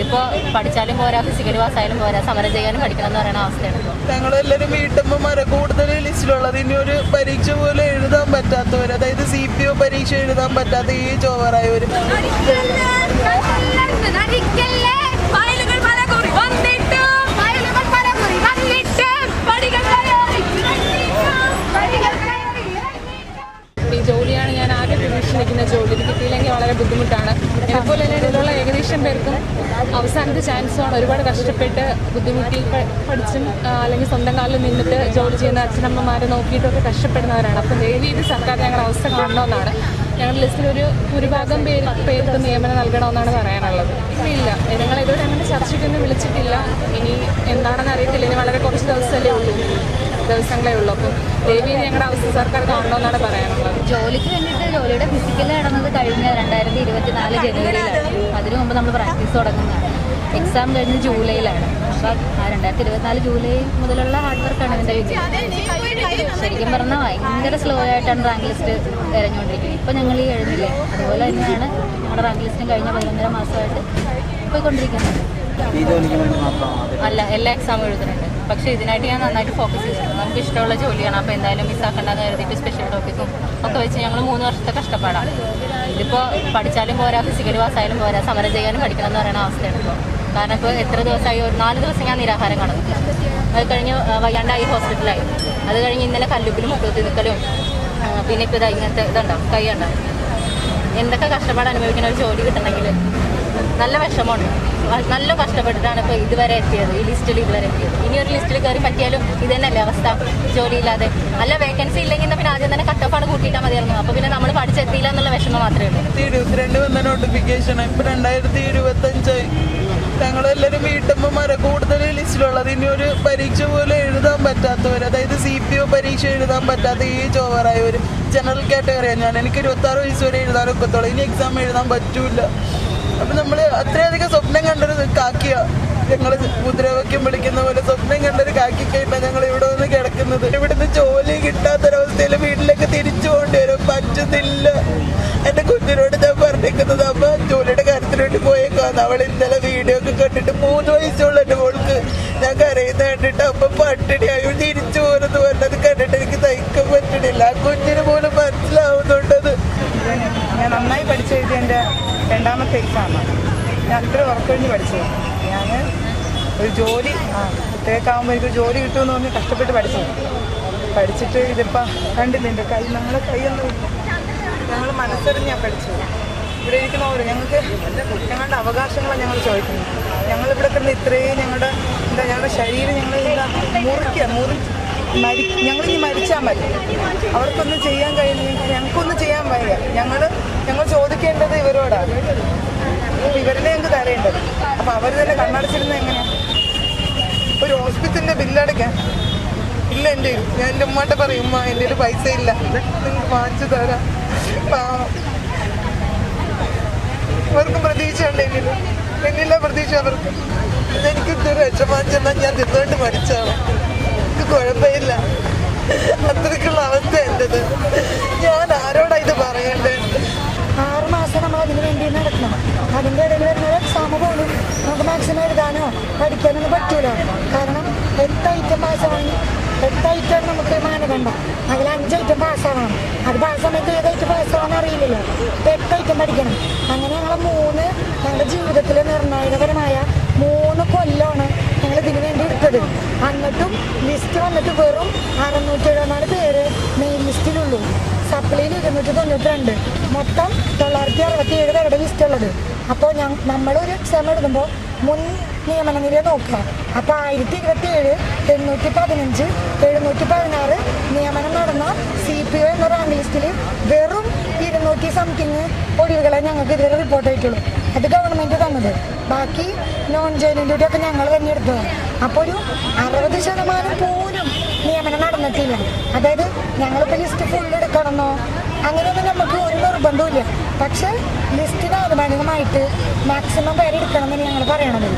ഇതിപ്പോ പഠിച്ചാലും പോരാ ഫിസിക്കൽ പാസ്സായാലും പോരാ സമരം ചെയ്യാനും പഠിക്കണം എന്ന് പറയുന്ന അവസ്ഥയാണ് ഞങ്ങൾ ഞങ്ങളെല്ലാവരും വീട്ടമ്മമാരെ കൂടുതൽ ലിസ്റ്റിലുള്ളത് ഇനി ഒരു പരീക്ഷ പോലെ എഴുതാൻ പറ്റാത്തവർ അതായത് സി പി ഒ പരീക്ഷ എഴുതാൻ പറ്റാത്ത ഈ ചോവറായവർ ഈ ജോലിയാണ് ഞാൻ ആകെ പ്രതീക്ഷിച്ചിരിക്കുന്ന ജോലി ഇത് കിട്ടിയില്ലെങ്കിൽ വളരെ ബുദ്ധിമുട്ടാണ്. എന്നെപ്പോലെ തന്നെ ഇതിലുള്ള ഏകദേശം പേർക്കും അവസാനത്തെ ചാൻസാണ് ഒരുപാട് കഷ്ടപ്പെട്ട് ബുദ്ധിമുട്ടി പഠിച്ചും അല്ലെങ്കിൽ സ്വന്തം കാലിൽ നിന്നിട്ട് ജോലി ചെയ്യുന്ന അച്ഛനമ്മമാരെ നോക്കിയിട്ടൊക്കെ കഷ്ടപ്പെടുന്നവരാണ്. അപ്പം ദയവ് ഇത് സർക്കാർ ഞങ്ങളുടെ അവസ്ഥ കാണണമെന്നാണ്. ഞങ്ങളുടെ ലിസ്റ്റിൽ ഒരു ഭൂരിഭാഗം പേര് പേർക്ക് നിയമനം നൽകണമെന്നാണ് പറയാനുള്ളത്. ഇല്ല ഞങ്ങൾ ഇതുവരെ അങ്ങനെ ചർച്ചയ്ക്കൊന്നും വിളിച്ചിട്ടില്ല. ഇനി എന്താണെന്ന് അറിയത്തില്ല. ഇനി വളരെ കുറച്ച് ദിവസമല്ലേ ഉള്ളൂ. ദിവസങ്ങളേ ഉള്ളൂ. അപ്പം ദയവ് ഞങ്ങളുടെ അവസ്ഥ സർക്കാർ കാണണമെന്നാണ് പറയാനുള്ളത്. ജോലിക്ക് വേണ്ടിയിട്ട് ജോലിയുടെ ഫിസിക്കൽ നടന്നത് കഴിഞ്ഞ രണ്ടായിരത്തി ഇരുപത്തിനാല് ജനുവരിയിലാണ്. അതിനു മുമ്പ് നമ്മൾ പ്രാക്ടീസ് തുടങ്ങുന്നതാണ്. എക്സാം കഴിഞ്ഞ് ജൂലൈയിലാണ്. അപ്പം ആ രണ്ടായിരത്തി ഇരുപത്തിനാല് ജൂലൈ മുതലുള്ള ഹാർഡ് വർക്കാണ് ഇതിന്റെ വിജയം. ശരിക്കും പറഞ്ഞാൽ ഭയങ്കര സ്ലോ ആയിട്ടാണ് റാങ്ക് ലിസ്റ്റ് തിരഞ്ഞുകൊണ്ടിരിക്കുന്നത്. ഇപ്പം ഞങ്ങൾ ഈ എഴുതില്ലേ അതുപോലെ തന്നെയാണ് ഞങ്ങളുടെ റാങ്ക് ലിസ്റ്റും കഴിഞ്ഞ പതിനൊന്നര മാസമായിട്ട് പോയിക്കൊണ്ടിരിക്കുന്നത്. ഈ ജോലിക്ക് വേണ്ടി മാത്രമാണ് അല്ല എല്ലാ എക്സാമും എഴുതുന്നുണ്ട്. പക്ഷേ ഇതിനായിട്ട് ഞാൻ നന്നായിട്ട് ഫോക്കസ് ചെയ്തിട്ടുണ്ട്. നമുക്ക് ഇഷ്ടമുള്ള ജോലിയാണ്. അപ്പോൾ എന്തായാലും മിസ്സാക്കണ്ടെന്ന് കരുതിയിട്ട് സ്പെഷ്യൽ ടോപ്പിക്കും ഒക്കെ വെച്ച് ഞങ്ങൾ മൂന്ന് വർഷത്തെ കഷ്ടപ്പാടാണ് ഇതിപ്പോൾ പഠിച്ചാലും പോരാ ഫിസിക്കൽ പാസ്സായാലും പോരാ സമരം ചെയ്യാനും പഠിക്കണം എന്ന് പറയുന്ന അവസ്ഥയാണ് ഇപ്പോൾ കാരണം ഇപ്പോൾ എത്ര ദിവസമായി ഒരു നാല് ദിവസം ഞാൻ നിരാഹാരം കടന്നു അത് കഴിഞ്ഞ് വയ്യാണ്ടായി ഹോസ്പിറ്റലായി. അത് കഴിഞ്ഞ് ഇന്നലെ കല്ലുപ്പിലും മുട്ടൂത്തി നിൽക്കലും പിന്നെ ഇപ്പോൾ ഇതാ ഇങ്ങനത്തെ ഇതുണ്ടാവും കൈ ഉണ്ടാവും എന്തൊക്കെ കഷ്ടപ്പാട് അനുഭവിക്കുന്ന ഒരു ജോലി കിട്ടണമെങ്കിൽ നല്ല വിഷമമുണ്ട്. നല്ല കഷ്ടപ്പെട്ടിട്ടാണ് ഇപ്പോൾ ഇതുവരെ എത്തിയത് ഈ ലിസ്റ്റിൽ ഇതുവരെ എത്തിയത്. ഇനി ഒരു ലിസ്റ്റിൽ കയറി പറ്റിയാലും ഇത് തന്നെയല്ലേ അവസ്ഥ ജോലിയില്ലാതെ. നല്ല വേക്കൻസി ഇല്ലെങ്കിൽ പിന്നെ ആദ്യം തന്നെ കട്ടപ്പാട് കൂട്ടിയിട്ടാൽ മതിയായിരുന്നു. അപ്പോൾ പിന്നെ നമ്മൾ പഠിച്ചെത്തിയില്ല എന്നുള്ള വിഷമം മാത്രമേ ഉള്ളൂ. ഇരുപത്തിരണ്ട് വന്ന നോട്ടിഫിക്കേഷൻ ഇപ്പം രണ്ടായിരത്തി ഇരുപത്തി അഞ്ചായി ഞങ്ങളെല്ലാവരും വീട്ടമ്മമാരെ. കൂടുതൽ ലിസ്റ്റിലുള്ളത് ഇനി ഒരു പരീക്ഷ പോലും എഴുതാൻ പറ്റാത്തവർ അതായത് സി പി ഒ പരീക്ഷ എഴുതാൻ പറ്റാത്ത ഈ ചോവറായവർ ജനറൽ കാറ്റഗറിയാണ് ഞാൻ എനിക്ക് ഇരുപത്തി ആറ് വയസ്സ് വരെ എഴുതാൻ ഒക്കത്തുള്ളൂ ഇനി എക്സാം എഴുതാൻ പറ്റൂല. അപ്പൊ നമ്മൾ അത്രയധികം സ്വപ്നം കണ്ടൊരു കാക്കിയ. ഞങ്ങൾ മുദ്രാവാക്യം വിളിക്കുന്ന പോലെ സ്വപ്നം കണ്ടൊരു കാക്കിക്കയിട്ടാണ് ഞങ്ങൾ ഇവിടെ വന്ന് കിടക്കുന്നത്. ഇവിടുന്ന് ജോലി കിട്ടാത്തൊരവസ്ഥയിൽ വീട്ടിലേക്ക് തിരിച്ചു പോകേണ്ടി പറ്റുന്നില്ല. എന്റെ കുഞ്ഞിനോട് ഞാൻ പറഞ്ഞിരിക്കുന്നത് അമ്മ ജോലിയുടെ കാര്യത്തിലോട്ട് പോയേക്കാന്ന്. അവൾ ഇന്നലെ വീഡിയോ ഒക്കെ കണ്ടിട്ട് മൂന്ന് വയസ്സുള്ള എന്റെ മോൾക്ക് ഞാൻ കരയുന്ന കണ്ടിട്ട് അമ്മ പട്ടിണിയായി. തിരിച്ചു പോരുന്നു പറഞ്ഞത് കണ്ടിട്ട് എനിക്ക് സഹിക്കാൻ പറ്റണില്ല ആ കുഞ്ഞിന് പോലും മനസ്സിലാവുന്നുണ്ടത്. ഞാൻ നന്നായി പഠിച്ചു എഴുതിയ എന്റെ രണ്ടാമത്തെ എക്സാമാണ് ഞാൻ അത്ര ഉറക്കൊഴിഞ്ഞ് പഠിച്ചു. ഞാൻ ഒരു ജോലി ആ കുട്ടികൾക്കാവുമ്പോൾ എനിക്ക് ജോലി കിട്ടുമെന്ന് പറഞ്ഞ് കഷ്ടപ്പെട്ട് പഠിച്ചു പഠിച്ചിട്ട് ഇതിപ്പോൾ കണ്ടില്ല എന്റെ കൈ ഞങ്ങളെ കൈയൊന്നും ഞങ്ങൾ ഞാൻ പഠിച്ചത്. ഇവിടെ ഇരിക്കുന്നവർ ഞങ്ങൾക്ക് ഞങ്ങളുടെ അവകാശങ്ങളാണ് ഞങ്ങൾ ചോദിക്കുന്നത്. ഞങ്ങളിവിടെ കിടന്ന് ഇത്രയും ഞങ്ങളുടെ എന്താ ഞങ്ങളുടെ ശരീരം ഞങ്ങൾ മുറിക്കുക മുറി മരി ഞങ്ങളിനി മരിച്ചാൽ മതി. അവർക്കൊന്നും ചെയ്യാൻ കഴിയുന്നില്ല ഞങ്ങൾക്കൊന്നും ചെയ്യാൻ വയ്യ ഞങ്ങൾ ഞങ്ങൾ ചോദിക്കേണ്ടത് ഇവരോടാണ് ഇവരുടെ ഞങ്ങൾക്ക് തരേണ്ടത് അപ്പൊ അവർ തന്നെ കണ്ണടച്ചിരുന്നത് എങ്ങനെയാണ് ഒരു ഹോസ്പിറ്റലിന്റെ ബില്ലടയ്ക്കാൻ ഇല്ല കയ്യിൽ. ഞാൻ എന്റെ ഉമ്മാട്ട് പറയും ഉമ്മ എന്റെ കയ്യിൽ പൈസ ഇല്ല. നിങ്ങൾക്ക് വാങ്ങിച്ചു തരാം. ഇവർക്കും അവർക്കും പ്രതീക്ഷ ഉണ്ട് എന്നിൽ. എന്നില്ല പ്രതീക്ഷ അവർക്ക്. എനിക്ക് ഇതൊരു രക്ഷമാച്ചെന്നാൽ ഞാൻ തിന്നുകൊണ്ട് മരിച്ചാണ് എനിക്ക് കുഴപ്പമില്ല അത്രയ്ക്കുള്ള അവസ്ഥ എന്റെത് ഞാൻ ആരോടാ ഇത് പറയണ്ടേ ആറ് മാസം നമ്മൾ അതിന് വേണ്ടി നടക്കണം അതിന്റെ ഇടയിൽ വരുന്ന ഒരു എക്സാം പോലും മാക്സിമം എഴുതാനോ പഠിക്കാനൊന്നും പറ്റൂലോ. കാരണം എട്ട് ഐറ്റം പാസ്സാവണം എട്ട് ഐറ്റം നമുക്ക് മാനദണ്ഡം? അതിൽ അഞ്ച് ഐറ്റം പാസ്സാവണം അത് പാസ് സമയത്ത് ഏത് ഐറ്റം പാസ്സാവാൻ അറിയില്ലല്ലോ. അപ്പം എട്ട് ഐറ്റം പഠിക്കണം. അങ്ങനെ ഞങ്ങൾ മൂന്ന് ഞങ്ങളുടെ ജീവിതത്തിലെ നിർണായകപരമായ മൂന്ന് കൊല്ലമാണ് ഞങ്ങൾ ഇതിന് വേണ്ടി എടുത്തത്. എന്നിട്ടും ലിസ്റ്റ് വന്നിട്ട് വെറും അറുന്നൂറ്റി എഴുപത്തിനാല് പേര് മെയിൻ ലിസ്റ്റിലുള്ളൂ സപ്ലൈയിൽ ഇരുന്നൂറ്റി തൊണ്ണൂറ്റി രണ്ട് മൊത്തം തൊള്ളായിരത്തി അറുപത്തി ഏഴ് പേരുടെ ലിസ്റ്റ് ഉള്ളത്. അപ്പോൾ ഞാൻ നമ്മളൊരു എക്സാം എഴുതുമ്പോൾ മുൻ നിയമന നില നോക്കുക. അപ്പോൾ ആയിരത്തി ഇരുപത്തി ഏഴ് എണ്ണൂറ്റി പതിനഞ്ച് എഴുന്നൂറ്റി പതിനാറ് നിയമനം നടന്ന സി പി ഒ എന്ന റാങ്ക് ലിസ്റ്റിൽ വെറും ഇരുന്നൂറ്റി സംതിങ് ഒഴിവുകളെ ഞങ്ങൾക്ക് ഇതുവരെ റിപ്പോർട്ട് ആയിട്ടുള്ളൂ. അത് ഗവൺമെന്റ് തന്നത്. ബാക്കി നോൺ ജോയിനിന്റെ ഒക്കെ ഞങ്ങൾ തന്നെ എടുത്തതാണ് അപ്പോൾ ഒരു അറുപത് ശതമാനം പോലും നിയമനം നടന്നിട്ടില്ല. അതായത് ഞങ്ങളിപ്പോൾ ലിസ്റ്റ് ഫുൾ എടുക്കണമെന്നോ അങ്ങനെയൊന്നും നിർബന്ധമില്ല പക്ഷേ ലിസ്റ്റിന് ആനുപാതികമായിട്ട് മാക്സിമം പേരെടുക്കണമെന്ന് ഞങ്ങൾ പറയണത്.